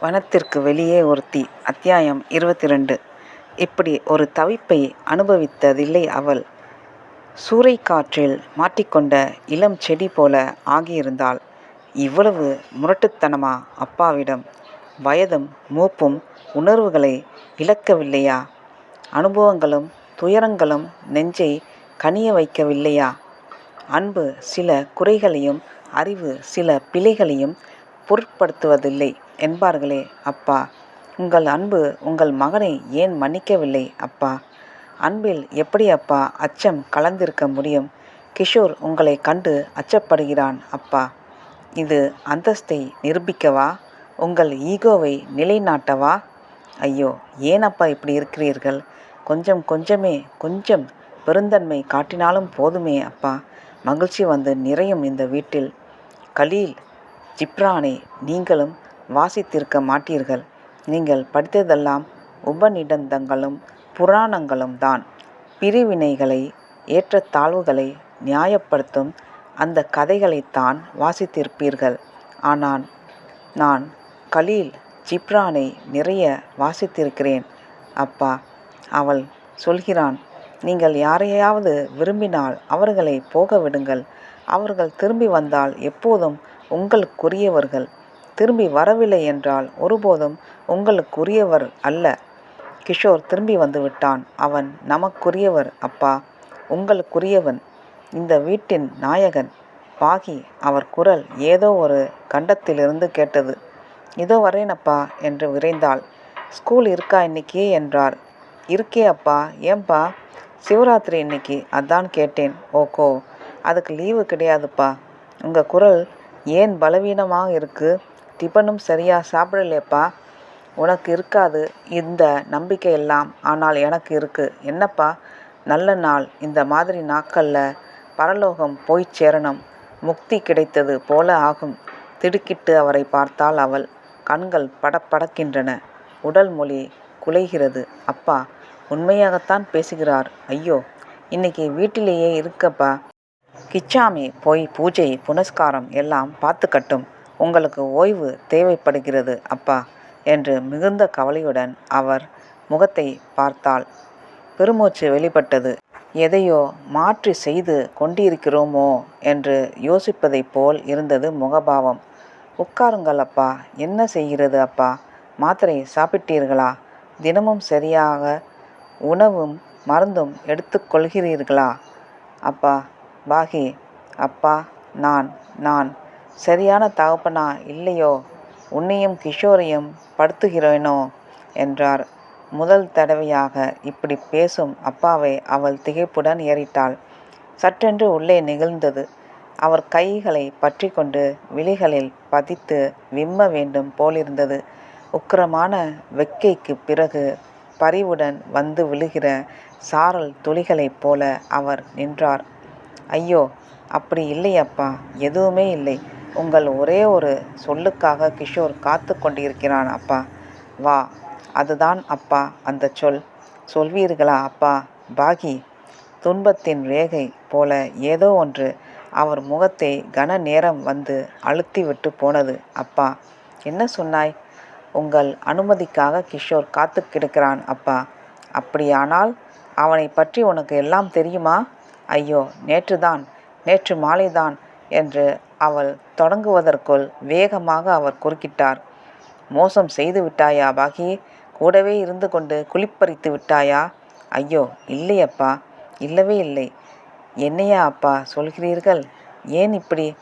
வனத்திற்கு வெளியே ஒருத்தி. அத்தியாயம் இருபத்தி ரெண்டு இப்படி ஒரு தவிப்பை அனுபவித்ததில்லை அவள். சூறைக்காற்றில் மாட்டிக்கொண்ட இளம் செடி போல ஆகியிருந்தாள். இவ்வளவு முரட்டுத்தனமா அப்பாவிடம்? வயதும் மூப்பும் உணர்வுகளை இழக்கவில்லையா? அனுபவங்களும் துயரங்களும் நெஞ்சை கனிய வைக்கவில்லையா? அன்பு சில குறைகளையும் அறிவு சில பிழைகளையும் பொருட்படுத்துவதில்லை. என்பார்களே அப்பா. உங்கள் அன்பு உங்கள் மகனை ஏன் மன்னிக்கவில்லை அப்பா? அன்பில் எப்படி அப்பா அச்சம் கலந்திருக்க முடியும்? கிஷோர் உங்களை கண்டு அச்சப்படுகிறான் அப்பா. இது அந்தஸ்தை நிரூபிக்கவா? உங்கள் ஈகோவை நிலைநாட்டவா? ஐயோ ஏன் அப்பா இப்படி இருக்கிறீர்கள்? கொஞ்சம் கொஞ்சமே கொஞ்சம் பெருந்தன்மை காட்டினாலும் போதுமே அப்பா. மகிழ்ச்சி வந்து நிறையும் இந்த வீட்டில். கலீல் ஜிப்ரானை நீங்களும் வாசித்திருக்க மாட்டீர்கள். நீங்கள் படித்ததெல்லாம் உபநிடந்தங்களும் புராணங்களும் தான். பிரிவினைகளை ஏற்றத்தாழ்வுகளை நியாயப்படுத்தும் அந்த கதைகளைத்தான் வாசித்திருப்பீர்கள். ஆனால் நான் கலீல் ஜிப்ரானை நிறைய வாசித்திருக்கிறேன். அப்பா அவள் சொல்கிறான் நீங்கள் யாரையாவது விரும்பினால் அவர்களை போக விடுங்கள். அவர்கள் திரும்பி வந்தால் எப்போதும் உங்களுக்குரியவர்கள். திரும்பி வரவில்லை என்றால் ஒருபோதும் உங்களுக்குரியவர் அல்ல. கிஷோர் திரும்பி வந்து விட்டான் அவன் நமக்குரியவர் அப்பா உங்களுக்குரியவன். இந்த வீட்டின் நாயகன். பாகி அவர் குரல் ஏதோ ஒரு கண்டத்திலிருந்து கேட்டது. இதோ வரேனப்பா என்று விரைந்தாள். ஸ்கூல் இருக்கா இன்னைக்கு? என்றார் இருக்கே அப்பா. ஏன்பா? சிவராத்திரி இன்னைக்கு. அதான் கேட்டேன். ஓகோ அதுக்கு லீவு கிடையாதுப்பா. உங்கள் குரல் ஏன் பலவீனமாக இருக்குது டிபனும் சரியாக சாப்பிடலையப்பா. உனக்கு இருக்காது. இந்த நம்பிக்கை எல்லாம் ஆனால் எனக்கு இருக்குது என்னப்பா? நல்ல நாள். இந்த மாதிரி நாட்களில் பரலோகம் போய் சேரணும். முக்தி கிடைத்தது போல ஆகும். திடுக்கிட்டு அவரை பார்த்தால் அவள். கண்கள் படப்படக்கின்றன. உடல் மொழி குலைகிறது. அப்பா உண்மையாகத்தான் பேசுகிறார். ஐயோ இன்னைக்கு வீட்டிலேயே இருக்கப்பா. கிச்சாமி போய் பூஜை புனஸ்காரம் எல்லாம் பார்த்துக்கட்டும். உங்களுக்கு ஓய்வு தேவைப்படுகிறது அப்பா என்று மிகுந்த கவலையுடன் அவர் முகத்தை பார்த்தாள். பெருமூச்சு வெளிப்பட்டது. எதையோ மாற்றி செய்து கொண்டிருக்கிறோமோ என்று யோசிப்பதைப் போல் இருந்தது முகபாவம். உட்காருங்கள் அப்பா. என்ன செய்கிறது அப்பா? மாத்திரை சாப்பிட்டீர்களா? தினமும் சரியாக உணவும் மருந்தும் எடுத்துக்கொள்கிறீர்களா அப்பா பாகி அப்பா நான் நான். சரியான தகப்பனா இல்லையோ? உன்னையும் கிஷோரையும் படுத்துகிறேனோ? என்றார். முதல் தடவையாக இப்படி பேசும் அப்பாவை அவள் திகைப்புடன் ஏறிட்டாள். சற்றென்று உள்ளே நிகழ்ந்தது. அவர் கைகளை பற்றி கொண்டு விழிகளில் பதித்து விம்ம வேண்டும் போலிருந்தது. உக்கிரமான வெக்கைக்கு பிறகு பரிவுடன் வந்து விழுகிற சாரல் துளிகளைப் போல அவர் நின்றார். ஐயோ அப்படி இல்லை அப்பா எதுவுமே இல்லை. உங்கள் ஒரே ஒரு சொல்லுக்காக கிஷோர் காத்து கொண்டிருக்கிறான் அப்பா. வா அதுதான் அப்பா அந்த சொல். சொல்வீர்களா அப்பா? பாகி. துன்பத்தின் ரேகை போல ஏதோ ஒன்று. அவர் முகத்தை கன நேரம் வந்து அழுத்தி விட்டு போனது அப்பா. என்ன சொன்னாய்? உங்கள் அனுமதிக்காக கிஷோர் காத்து கிடக்கிறான் அப்பா. அப்படியானால் அவனை பற்றி உனக்கு எல்லாம் தெரியுமா? ஐயோ நேற்றுதான் நேற்று மாலைதான் என்று அவள் தொடங்குவதற்குள் வேகமாக அவர் குறுக்கிட்டார். மோசம் செய்து விட்டாயா பாகி? கூடவே இருந்து கொண்டு குளிப்பறித்து விட்டாயா? ஐயோ இல்லையப்பா. இல்லவே இல்லை. என்னையா அப்பா சொல்கிறீர்கள்? ஏன் இப்படி?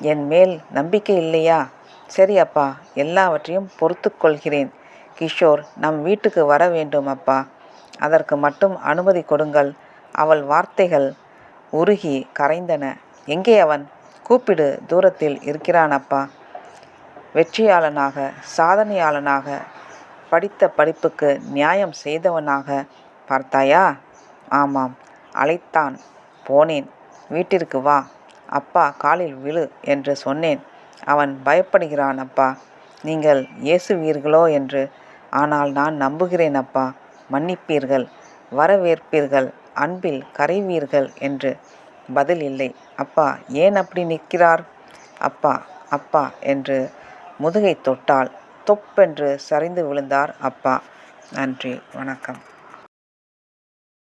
என் மேல் நம்பிக்கை இல்லையா? சரி அப்பா எல்லாவற்றையும் பொறுத்து கொள்கிறேன். கிஷோர் நம் வீட்டுக்கு வர வேண்டும் அப்பா. அதற்கு மட்டும் அனுமதி கொடுங்கள். அவள் வார்த்தைகள் உருகி கரைந்தன. எங்கே அவன்? கூப்பிடு தூரத்தில் இருக்கிறானப்பா. வெற்றியாளனாக சாதனையாளனாக படித்த படிப்புக்கு நியாயம் செய்தவனாக பார்த்தாயா? ஆமாம் அழைத்தான் போனேன். வீட்டிற்கு வா. அப்பா காலில் விழு என்று சொன்னேன். அவன் பயப்படுகிறான் அப்பா நீங்கள் இயேசுவீர்களோ என்று. ஆனால் நான் நம்புகிறேன் அப்பா மன்னிப்பீர்கள் வரவேற்பீர்கள் அன்பில் கரைவீர்கள் என்று. பதில் இல்லை. அப்பா ஏன் அப்படி நிற்கிறார்? அப்பா அப்பா என்று முதுகை தொட்டால் தொப்பென்று சரிந்து விழுந்தார் அப்பா. நன்றி வணக்கம்.